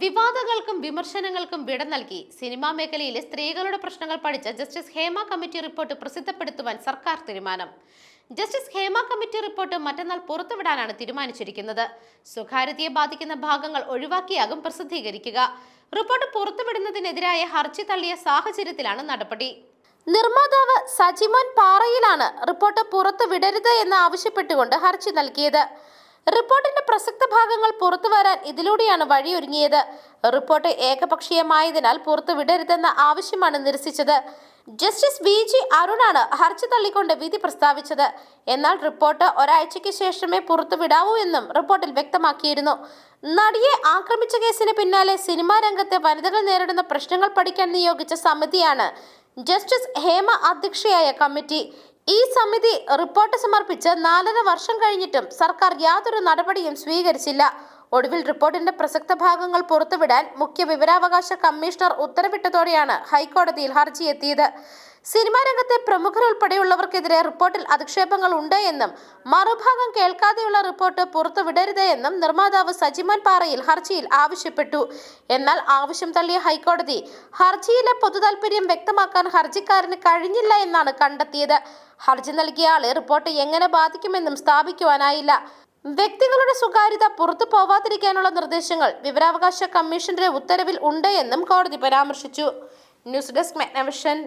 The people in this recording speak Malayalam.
വിവാദങ്ങൾക്കും വിമർശനങ്ങൾക്കും വിട നൽകി സിനിമാ മേഖലയിലെ സ്ത്രീകളുടെ പ്രശ്നങ്ങൾ പഠിച്ച ജസ്റ്റിസ് ഹേമ കമ്മിറ്റി റിപ്പോർട്ട് പ്രസിദ്ധപ്പെടുത്തുവാൻ സർക്കാർ തീരുമാനം. ജസ്റ്റിസ് ഹേമ കമ്മിറ്റി റിപ്പോർട്ട് മറ്റന്നാൾ പുറത്തുവിടാനാണ് തീരുമാനിച്ചിരിക്കുന്നത്. സ്വകാര്യതയെ ബാധിക്കുന്ന ഭാഗങ്ങൾ ഒഴിവാക്കിയാകും പ്രസിദ്ധീകരിക്കുക. റിപ്പോർട്ട് പുറത്തുവിടുന്നതിനെതിരായ ഹർജി തള്ളിയ സാഹചര്യത്തിലാണ് നടപടി. നിർമ്മാതാവ് സജിമോൻ പാറയിലാണ് റിപ്പോർട്ട് പുറത്തുവിടരുത് എന്ന് ആവശ്യപ്പെട്ടുകൊണ്ട് ഹർജി നൽകിയത്. റിപ്പോർട്ടിന്റെ പ്രസക്ത ഭാഗങ്ങൾ പുറത്തു വരാൻ ഇതിലൂടെയാണ് വഴിയൊരുങ്ങിയത്. റിപ്പോർട്ട് ഏകപക്ഷീയമായതിനാൽ പുറത്തു വിടരുതെന്ന ആവശ്യമാണ് നിരസിച്ചത്. ജസ്റ്റിസ് വി ജി അരുണാണ് ഹർജി തള്ളിക്കൊണ്ട് വിധി പ്രസ്താവിച്ചത്. എന്നാൽ റിപ്പോർട്ട് ഒരാഴ്ചയ്ക്ക് ശേഷമേ പുറത്തുവിടാവൂ എന്നും റിപ്പോർട്ടിൽ വ്യക്തമാക്കിയിരുന്നു. നടിയെ ആക്രമിച്ച കേസിന് പിന്നാലെ സിനിമാ രംഗത്തെ വനിതകൾ നേരിടുന്ന പ്രശ്നങ്ങൾ പഠിക്കാൻ നിയോഗിച്ച സമിതിയാണ് ജസ്റ്റിസ് ഹേമ അധ്യക്ഷയായ കമ്മിറ്റി. ഈ സമിതി റിപ്പോർട്ട് സമർപ്പിച്ച് നാലര വർഷം കഴിഞ്ഞിട്ടും സർക്കാർ യാതൊരു നടപടിയും സ്വീകരിച്ചില്ല. ഒടുവിൽ റിപ്പോർട്ടിന്റെ പ്രസക്ത ഭാഗങ്ങൾ പുറത്തുവിടാൻ മുഖ്യ വിവരാവകാശ കമ്മീഷണർ ഉത്തരവിട്ടതോടെയാണ് ഹൈക്കോടതിയിൽ ഹർജി എത്തിയത്. സിനിമാ രംഗത്തെ പ്രമുഖരുൾപ്പെടെയുള്ളവർക്കെതിരെ റിപ്പോർട്ടിൽ അധിക്ഷേപങ്ങൾ ഉണ്ട് എന്നും മറുഭാഗം കേൾക്കാതെയുള്ള റിപ്പോർട്ട് പുറത്തുവിടരുത് എന്നും നിർമ്മാതാവ് സജിമോൻ പാറയിൽ ഹർജിയിൽ ആവശ്യപ്പെട്ടു. എന്നാൽ ആവശ്യം തള്ളിയ ഹൈക്കോടതി ഹർജിയിലെ പൊതുതാൽപര്യം വ്യക്തമാക്കാൻ ഹർജിക്കാരന് കഴിഞ്ഞില്ല എന്നാണ് കണ്ടെത്തിയത്. ഹർജി നൽകിയ ആളെ റിപ്പോർട്ട് എങ്ങനെ ബാധിക്കുമെന്നും സ്ഥാപിക്കുവാനായില്ല. വ്യക്തികളുടെ സ്വകാര്യത പുറത്തു പോവാതിരിക്കാനുള്ള നിർദ്ദേശങ്ങൾ വിവരാവകാശ കമ്മീഷന്റെ ഉത്തരവിൽ ഉണ്ട് എന്നും കോടതി പരാമർശിച്ചു. News desk മെഗ്നവിഷൻ.